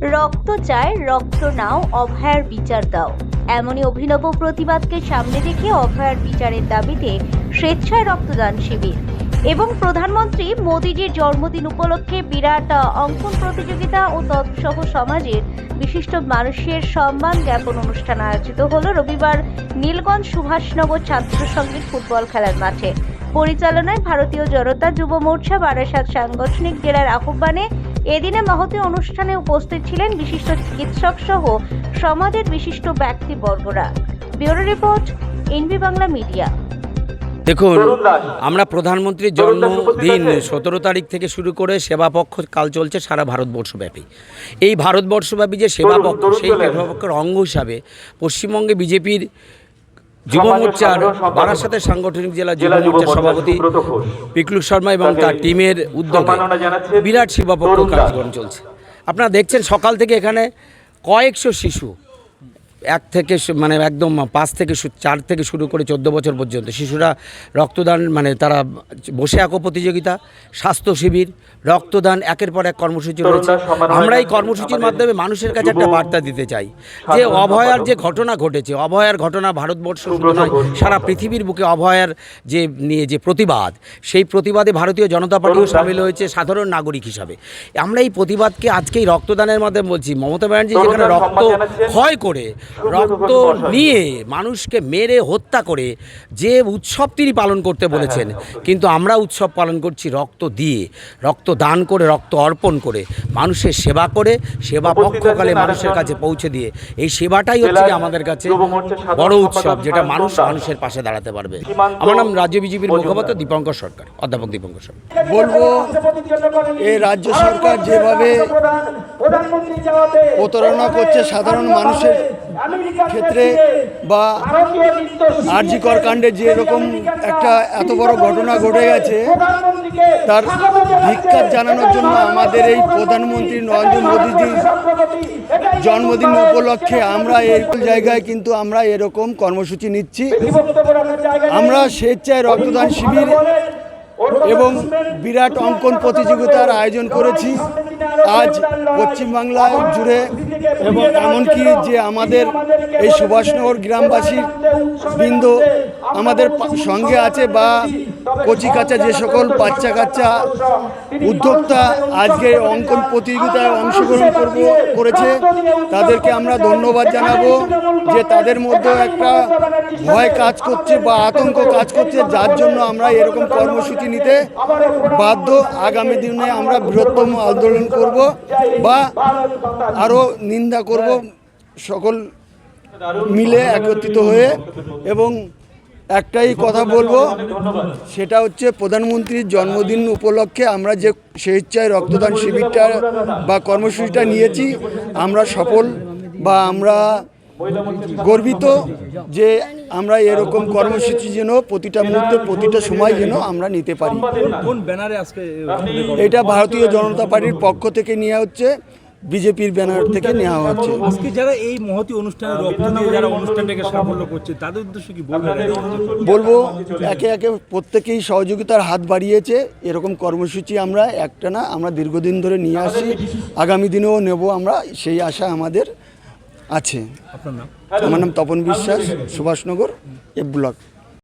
রক্ত চায় রক্ত নাও, অভয়ার বিচার দাও। এমনই অভিনব প্রতিবাদকে সামনে রেখে অভয়ার বিচারের দাবিতে স্বেচ্ছায় রক্তদান শিবির। এবং প্রধানমন্ত্রী মোদীজির জন্মদিন উপলক্ষে বিরাট অঙ্কন প্রতিযোগিতা ও তৎসহ সমাজের বিশিষ্ট মানুষের সম্মান জ্ঞাপন অনুষ্ঠান আয়োজিত হল রবিবার নীলগঞ্জ সুভাষনগর ছাত্র সংঘের ফুটবল খেলার মাঠে। পরিচালনায় ভারতীয় জনতা যুব মোর্চা বারাসাত সাংগঠনিক জেলার আহ্বানে এদিনে মহতি অনুষ্ঠানে উপস্থিত ছিলেন বিশিষ্ট চিকিৎসক সহ সমাজের বিশিষ্ট ব্যক্তিবর্গরা। Bureau report NB Bangla media. দেখুন আমরা প্রধানমন্ত্রীর জন্মদিন সতেরো তারিখ থেকে শুরু করে সেবা পক্ষ কাল চলছে সারা ভারতবর্ষব্যাপী। এই ভারতবর্ষব্যাপী যে সেবা পক্ষ সেই সেবা পক্ষের অঙ্গ হিসাবে পশ্চিমবঙ্গে বিজেপির যুব মোর্চার বারাসাতের সাংগঠনিক জেলা যুব মোর্চার সভাপতি পিকলু শর্মা এবং তার টিমের উদ্যোগে বিরাট সেবা পক্ষ কার্যক্রম চলছে। আপনারা দেখছেন সকাল থেকে এখানে কয়েকশো শিশু এক থেকে মানে একদম পাঁচ থেকে চার থেকে শুরু করে চোদ্দ বছর পর্যন্ত শিশুরা রক্তদান মানে তারা বসে আঁকো প্রতিযোগিতা স্বাস্থ্য শিবির রক্তদান একের পর এক কর্মসূচি রয়েছে। আমরা এই কর্মসূচির মাধ্যমে মানুষের কাছে একটা বার্তা দিতে চাই যে অভয়ার যে ঘটনা ঘটেছে অভয়ার ঘটনা ভারতবর্ষ শুধু নয় সারা পৃথিবীর বুকে অভয়ার যে নিয়ে যে প্রতিবাদ সেই প্রতিবাদে ভারতীয় জনতা পার্টিও সামিল হয়েছে সাধারণ নাগরিক হিসাবে। আমরা এই প্রতিবাদকে আজকে এই রক্তদানের মাধ্যমে বলছি মমতা ব্যানার্জি যেখানে রক্ত ক্ষয় করে রক্ত নিয়ে মানুষকে মেরে হত্যা করে যে উৎসব তিনি পালন করতে বলেছেন। কিন্তু আমরা উৎসব পালন করছি রক্ত দিয়ে রক্ত দান করে রক্ত অর্পণ করে মানুষের সেবা করে সেবা পক্ষকালে মানুষের কাছে পৌঁছে দিয়ে। এই সেবাটাই হচ্ছে আমাদের কাছে বড় উৎসব যেটা মানুষ মানুষের পাশে দাঁড়াতে পারবে। আমার নাম রাজ্য বিজেপির মুখপাত্র দীপঙ্কর সরকার অধ্যাপক দীপঙ্কর সরকার। বলব এই রাজ্য সরকার যেভাবে প্রতারণা করছে সাধারণ মানুষের ক্ষেত্রে বা আরজিকর কাণ্ডে যে এরকম একটা এত বড় ঘটনা ঘটে গেছে তার ধিক্কার জানানোর জন্য আমাদের এই প্রধানমন্ত্রী নরেন্দ্র মোদীজির জন্মদিন উপলক্ষে আমরা এই জায়গায় কিন্তু আমরা এরকম কর্মসূচি নিচ্ছি। আমরা স্বেচ্ছায় রক্তদান শিবির এবং বিরাট অঙ্কন প্রতিযোগিতার আয়োজন করেছি। আজ পশ্চিমবাংলা জুড়ে এবং এমনকি যে আমাদের এই সুভাষনগর গ্রামবাসীর বৃন্দ আমাদের সঙ্গে আছে বা কচি কাচ্চা যে সকল বাচ্চা কাচ্চা উদ্যোক্তা আজকে অঙ্কন প্রতিযোগিতায় অংশগ্রহণ করব, করেছে, তাদেরকে আমরা ধন্যবাদ জানাব যে তাদের মধ্যে একটা ভয় কাজ করছে বা আতঙ্ক কাজ করছে, যার জন্য আমরা এরকম কর্মসূচি নিতে বাধ্য আগামী দিনে আমরা বৃহত্তম আন্দোলন করব বা আরও নিন্দা করব সকল মিলে একত্রিত হয়ে এবং একটাই কথা বলব, সেটা হচ্ছে প্রধানমন্ত্রীর জন্মদিন উপলক্ষে আমরা যে স্বেচ্ছায় রক্তদান শিবিরটা বা কর্মসূচিটা নিয়েছি, আমরা সফল বা আমরা গর্বিত যে আমরা এরকম কর্মসূচি যেন প্রতিটা মুহূর্তে প্রতিটা সময় যেন আমরা নিতে পারি। কোন ব্যানারে আজকে এটা ভারতীয় জনতা পার্টির পক্ষ থেকে নেওয়া হচ্ছে বিজেপির ব্যানার থেকে নেওয়া হচ্ছে। আজকে যারা এই মহতি অনুষ্ঠানে রক্ত দিয়ে যারা অনুষ্ঠানটাকে সাফল্য করছে তাদের উদ্দেশ্যে কি বলবেন? বলব একে একে প্রত্যেকেই সহযোগিতার হাত বাড়িয়েছে। এরকম কর্মসূচি আমরা একটা না আমরা দীর্ঘদিন ধরে নিয়ে আসি আগামী দিনেও নেব আমরা সেই আশা আমাদের। আছে। আপনার নাম? আমার নাম তপন বিশ্বাস সুভাষনগর এ ব্লক।